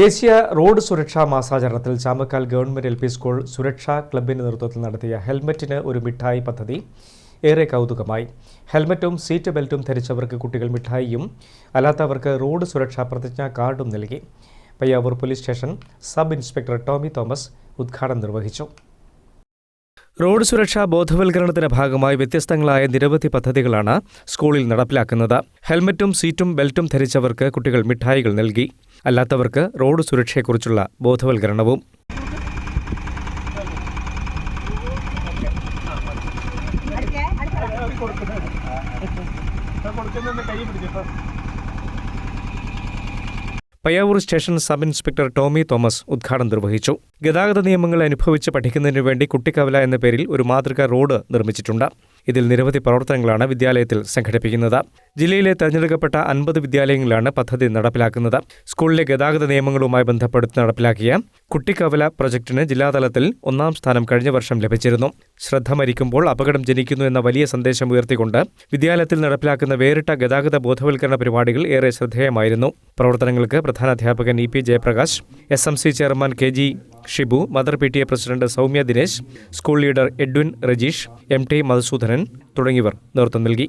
ദേശീയ റോഡ് സുരക്ഷാ മാസാചരണത്തിൽ Chamakkal government L P school സുരക്ഷാ ക്ലബിന്റെ നേതൃത്വത്തിൽ നടത്തിയ ഹെൽമറ്റിന് ഒരു മിഠായി പദ്ധതി ഏറെ കൗതുകമായി. ഹെൽമറ്റും സീറ്റ് ബെൽറ്റും ധരിച്ചവർക്ക് കുട്ടികൾ മിഠായിയും അല്ലാത്തവർക്ക് റോഡ് സുരക്ഷാ പ്രതിജ്ഞാ കാർഡും നൽകി. Payyavoor police station sub inspector Tommy Thomas ഉദ്ഘാടനം നിർവഹിച്ചു. റോഡ് സുരക്ഷാ ബോധവൽക്കരണത്തിന്റെ ഭാഗമായി വ്യത്യസ്തങ്ങളായ നിരവധി പദ്ധതികളാണ് സ്കൂളിൽ നടപ്പിലാക്കുന്നത്. ഹെൽമറ്റും സീറ്റും ബെൽറ്റും ധരിച്ചവർക്ക് കുട്ടികൾ മിഠായികൾ നൽകി. അല്ലാത്തവർക്ക് റോഡ് സുരക്ഷയെക്കുറിച്ചുള്ള ബോധവൽക്കരണവും. Payyavoor station sub inspector Tommy Thomas ഉദ്ഘാടനം നിർവഹിച്ചു. ഗതാഗത നിയമങ്ങൾ അനുഭവിച്ച് പഠിക്കുന്നതിനു വേണ്ടി കുട്ടിക്കവല എന്ന പേരിൽ ഒരു മാതൃകാ റോഡ് നിർമ്മിച്ചിട്ടുണ്ട്. ഇതിൽ നിരവധി പ്രവർത്തനങ്ങളാണ് വിദ്യാലയത്തിൽ സംഘടിപ്പിക്കുന്നത്. ജില്ലയിലെ തെരഞ്ഞെടുക്കപ്പെട്ട അൻപത് വിദ്യാലയങ്ങളിലാണ് പദ്ധതി നടപ്പിലാക്കുന്നത്. സ്കൂളിലെ ഗതാഗത നിയമങ്ങളുമായി ബന്ധപ്പെടുത്തി നടപ്പിലാക്കിയ കുട്ടിക്കവല പ്രൊജക്ടിന് ജില്ലാതലത്തിൽ ഒന്നാം സ്ഥാനം കഴിഞ്ഞ വർഷം ലഭിച്ചിരുന്നു. ശ്രദ്ധ മരിക്കുമ്പോൾ അപകടം ജനിക്കുന്നു എന്ന വലിയ സന്ദേശം ഉയർത്തിക്കൊണ്ട് വിദ്യാലയത്തിൽ നടപ്പിലാക്കുന്ന വേറിട്ട ഗതാഗത ബോധവൽക്കരണ പരിപാടികൾ ഏറെ ശ്രദ്ധേയമായിരുന്നു. പ്രവർത്തനങ്ങൾക്ക് പ്രധാനാധ്യാപകൻ E P Jayaprakash S M C chairman K G Shibu mother P T A president Saumya Dinesh school leader Edwin Rajeesh M T Madhusoodanan തുടങ്ങിയവർ നേതൃത്വം നൽകി.